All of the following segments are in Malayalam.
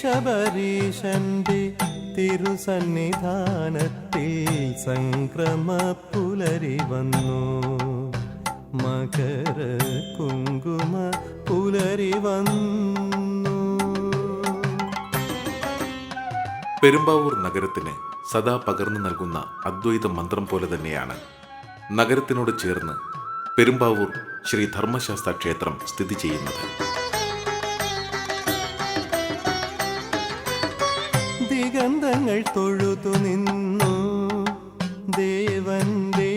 ശബരീശന്റെ തിരുസന്നിധാനത്തിൽ സംക്രമ പുലരി വന്നു മകര കുങ്കുമ പുലരി വന്നു പെരുമ്പാവൂർ നഗരത്തിന് സദാ പകർന്നു നൽകുന്ന അദ്വൈത മന്ത്രം പോലെ തന്നെയാണ്. നഗരത്തിനോട് ചേർന്ന് പെരുമ്പാവൂർ ശ്രീ ധർമ്മശാസ്ത്ര ക്ഷേത്രം സ്ഥിതി ചെയ്യുന്നത്. ദിഗന്ധങ്ങൾ തൊഴുതു നിന്നു. ദേവന്റെ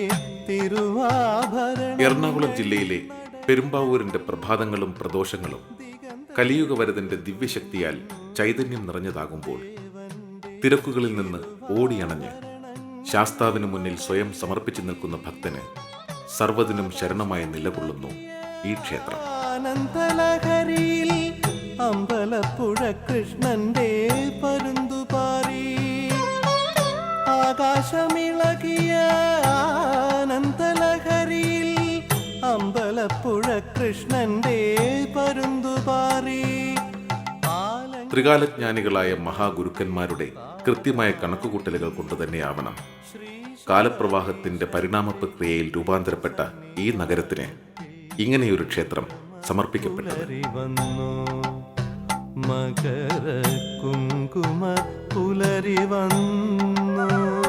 തിരുവാഭരണം എറണാകുളം ജില്ലയിലെ പെരുമ്പാവൂരിന്റെ പ്രഭാതങ്ങളും പ്രദോഷങ്ങളും കലിയുഗവരതന്റെ ദിവ്യശക്തിയാൽ ചൈതന്യം നിറഞ്ഞതാകുമ്പോൾ തിരക്കുകളിൽ നിന്ന് ഓടിയണഞ്ഞ് ശാസ്താവിന് മുന്നിൽ സ്വയം സമർപ്പിച്ചു നിൽക്കുന്ന ഭക്തന് സർവതിനും ശരണമായി നിലകൊള്ളുന്നു ഈ ക്ഷേത്രം. അമ്പലപ്പുഴ കൃഷ്ണന്റെ പരുന്തുപാറി ആകാശമിളകിയ ആനന്ദലഹരിയിൽ അമ്പലപ്പുഴ കൃഷ്ണന്റെ പരുന്തുപാറി. ത്രികാലജ്ഞാനികളായ മഹാഗുരുക്കന്മാരുടെ കൃത്യമായ കണക്കുകൂട്ടലുകൾ കൊണ്ട് തന്നെയാവണം കാലപ്രവാഹത്തിന്റെ പരിണാമ പ്രക്രിയയിൽ രൂപാന്തരപ്പെട്ട ഈ നഗരത്തിന് ഇങ്ങനെയൊരു ക്ഷേത്രം സമർപ്പിക്കപ്പെട്ടത്. മകര കുങ്കുമ പുലരി വന്നു.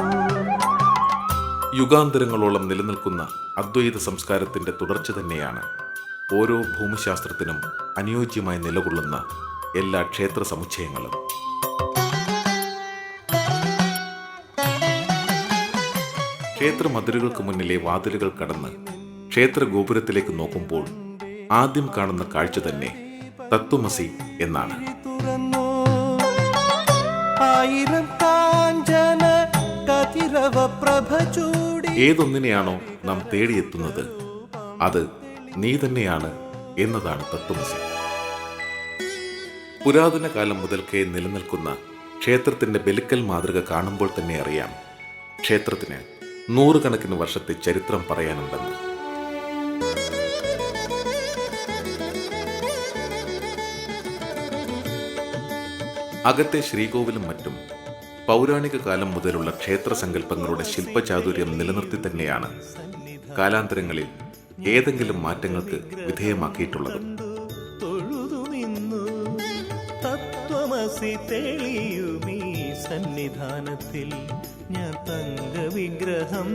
യുഗാന്തരങ്ങളോളം നിലനിൽക്കുന്ന അദ്വൈത സംസ്കാരത്തിന്റെ തുടർച്ച തന്നെയാണ്. ഓരോ ഭൂമിശാസ്ത്രത്തിനും അനുയോജ്യമായി നിലകൊള്ളുന്ന എല്ലാ ക്ഷേത്ര സമുച്ചയങ്ങളും. ക്ഷേത്ര മതിലുകൾക്ക് മുന്നിലെ വാതിലുകൾ കടന്ന് ക്ഷേത്ര ഗോപുരത്തിലേക്ക് നോക്കുമ്പോൾ ആദ്യം കാണുന്ന കാഴ്ച തന്നെ തത്വമസി എന്നാണ്. ആയിരം കാഞ്ചന കതിരവ ഏതൊന്നിനെയാണോ നാം തേടിയെത്തുന്നത്? അത് നീ തന്നെയാണ് എന്നതാണ് തത്വമസി. പുരാതന കാലം മുതൽക്കേ നിലനിൽക്കുന്ന ക്ഷേത്രത്തിന്റെ ബലിക്കൽ മാതൃക കാണുമ്പോൾ തന്നെ അറിയാം. ക്ഷേത്രത്തിന് നൂറുകണക്കിന് വർഷത്തെ ചരിത്രം പറയാനുണ്ടെന്ന്. അകത്തെ ശ്രീകോവിലും മറ്റും പൗരാണിക കാലം മുതലുള്ള ക്ഷേത്ര സങ്കല്പങ്ങളുടെ ശില്പചാതുര്യം നിലനിർത്തി തന്നെയാണ് കാലാന്തരങ്ങളിൽ ഏതെങ്കിലും മാറ്റങ്ങൾക്ക് വിധേയമാക്കിയിട്ടുള്ളത്. സന്നിധാനത്തിൽ ഞാൻ തങ്കവിഗ്രഹം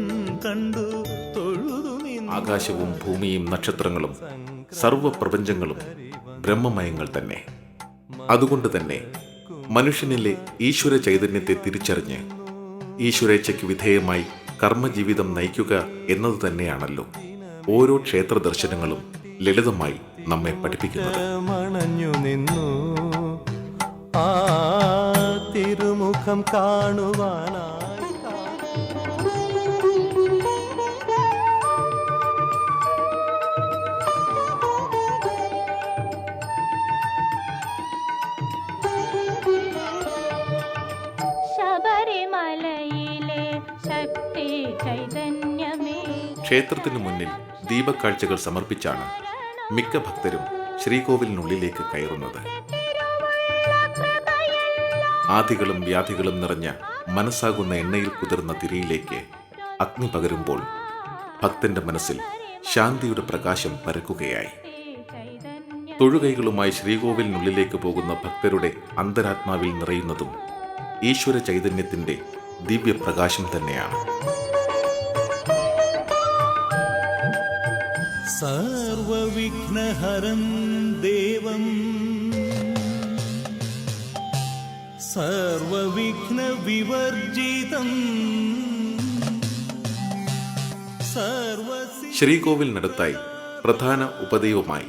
കണ്ടു. തൊഴുതു ആകാശവും ഭൂമിയും നക്ഷത്രങ്ങളും സർവപ്രപഞ്ചങ്ങളും ബ്രഹ്മമയങ്ങൾ തന്നെ. അതുകൊണ്ട് തന്നെ മനുഷ്യനിലെ ഈശ്വര ചൈതന്യത്തെ തിരിച്ചറിഞ്ഞ് ഈശ്വരേച്ഛയ്ക്ക് വിധേയമായി കർമ്മജീവിതം നയിക്കുക എന്നത് തന്നെയാണല്ലോ ഓരോ ക്ഷേത്ര ദർശനങ്ങളും ലളിതമായി നമ്മെ പഠിപ്പിക്കുന്നത്. ആ തിരുമുഖം കാണുവാനായി ക്ഷേത്രത്തിനു മുന്നിൽ ദീപക്കാഴ്ചകൾ സമർപ്പിച്ചാണ് മിക്ക ഭക്തരും ശ്രീകോവിലിനുള്ളിലേക്ക് കയറുന്നത്. ആധികളും വ്യാധികളും നിറഞ്ഞ മനസ്സാകുന്ന എണ്ണയിൽ കുതിർന്ന തിരിയിലേക്ക് അഗ്നി പകരുമ്പോൾ ഭക്തന്റെ മനസ്സിൽ ശാന്തിയുടെ പ്രകാശം പരക്കുകയായി. തൊഴുകൈകളുമായി ശ്രീകോവിലിനുള്ളിലേക്ക് പോകുന്ന ഭക്തരുടെ അന്തരാത്മാവിൽ നിറയുന്നതും ഈശ്വര ചൈതന്യത്തിന്റെ ദിവ്യപ്രകാശം തന്നെയാണ്. സർവവിഘ്നഹരം ദേവം. സർവവിഘ്നവിവർജിതം. ശ്രീകോവിലിനടുത്തായി പ്രധാന ഉപദൈവമായി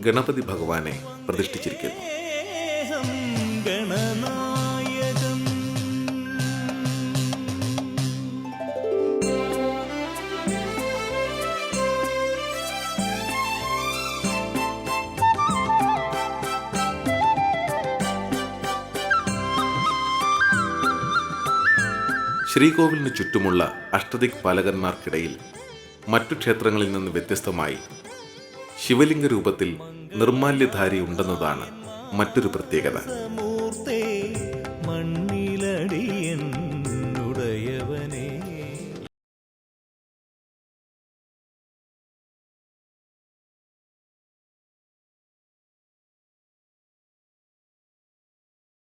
ഗണപതി ഭഗവാനെ പ്രതിഷ്ഠിച്ചിരിക്കുന്നു. േഹം ശ്രീകോവിലിന് ചുറ്റുമുള്ള അഷ്ടദിക് പാലകന്മാർക്കിടയിൽ മറ്റു ക്ഷേത്രങ്ങളിൽ നിന്ന് വ്യത്യസ്തമായി ശിവലിംഗ രൂപത്തിൽ നിർമാല്യധാരി ഉണ്ടെന്നതാണ് മറ്റൊരു പ്രത്യേകത.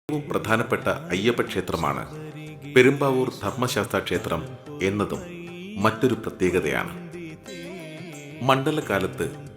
പ്രധാനപ്പെട്ട അയ്യപ്പ ക്ഷേത്രമാണ് പെരുമ്പാവൂർ ധർമ്മശാസ്ത്ര ക്ഷേത്രം എന്നതും മറ്റൊരു പ്രത്യേകതയാണ്. മണ്ഡലകാലത്ത്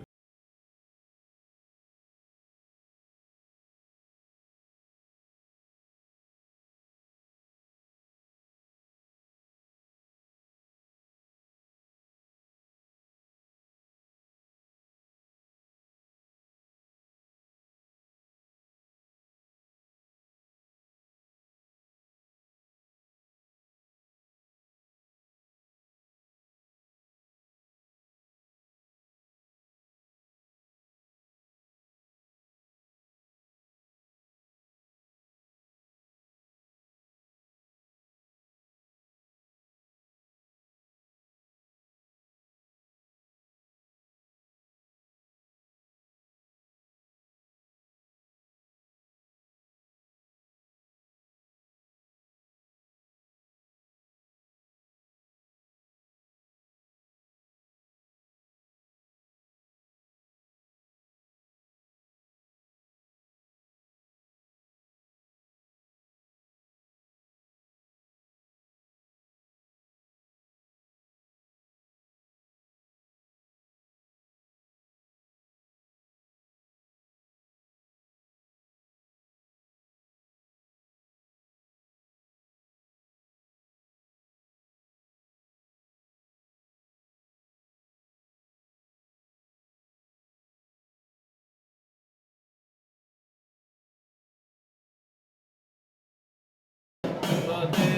Sunday.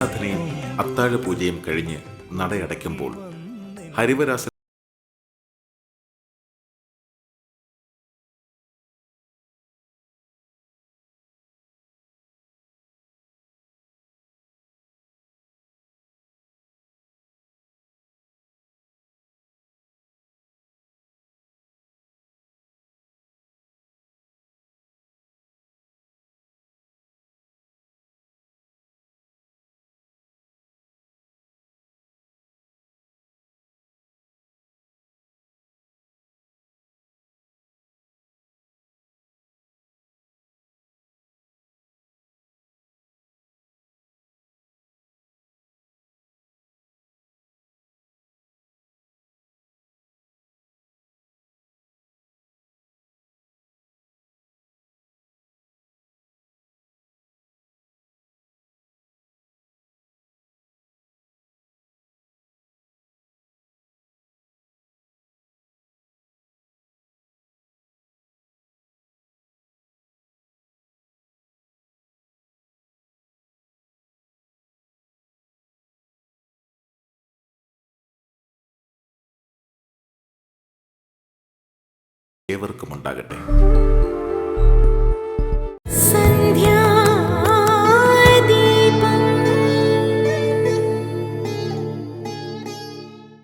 ആരാധനയും അത്താഴ പൂജയും കഴിഞ്ഞ് നടയടയ്ക്കുമ്പോൾ ഹരിവരാസ ഏവർക്കും ഉണ്ടാകട്ടെ